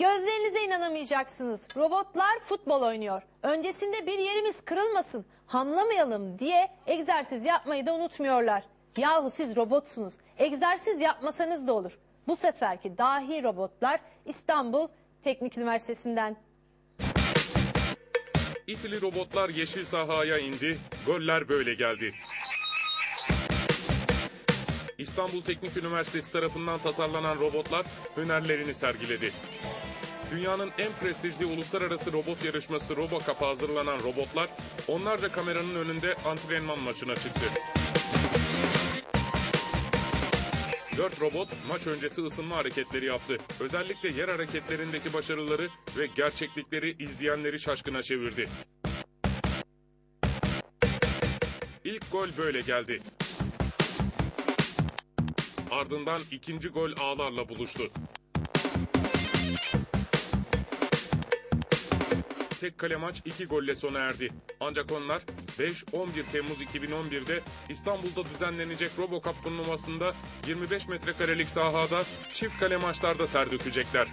Gözlerinize inanamayacaksınız. Robotlar futbol oynuyor. Öncesinde bir yerimiz kırılmasın, hamlamayalım diye egzersiz yapmayı da unutmuyorlar. Yahu siz robotsunuz. Egzersiz yapmasanız da olur. Bu seferki dahi robotlar İstanbul Teknik Üniversitesi'nden. İtili robotlar yeşil sahaya indi, goller böyle geldi. İstanbul Teknik Üniversitesi tarafından tasarlanan robotlar hünerlerini sergiledi. Dünyanın en prestijli uluslararası robot yarışması RoboCup'a hazırlanan robotlar onlarca kameranın önünde antrenman maçına çıktı. Dört robot maç öncesi ısınma hareketleri yaptı. Özellikle yer hareketlerindeki başarıları ve gerçeklikleri izleyenleri şaşkına çevirdi. İlk gol böyle geldi. Ardından ikinci gol ağlarla buluştu. Tek kale maç iki golle sona erdi. Ancak onlar 5-11 Temmuz 2011'de İstanbul'da düzenlenecek RoboCup turnuvasında 25 metrekarelik sahada çift kale maçlarda ter dökecekler.